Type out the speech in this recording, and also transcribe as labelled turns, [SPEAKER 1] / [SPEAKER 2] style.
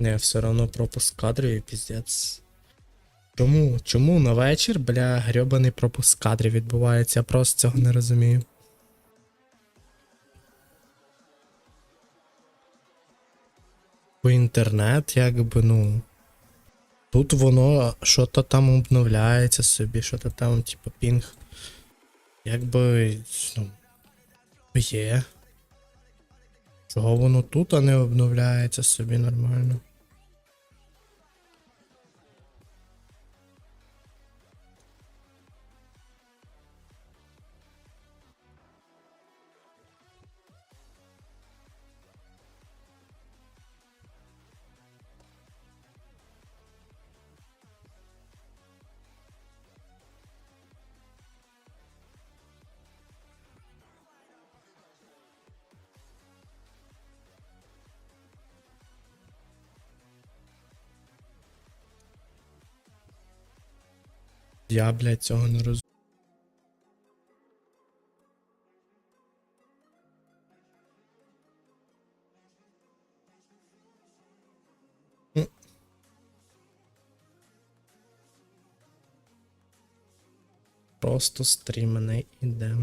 [SPEAKER 1] Не, все одно пропуск кадрів і піздець. Чому? Чому на вечір, бля, грьобаний пропуск кадрів відбувається? Я просто цього не розумію. Бо інтернет, якби, ну. Тут воно що-то там обновляється собі, що-то там, типу, пінг. Якби. Ну. Є. Чого воно тут, а не обновляється собі нормально? Я, блядь, цього не розумію. Просто стрім не іде.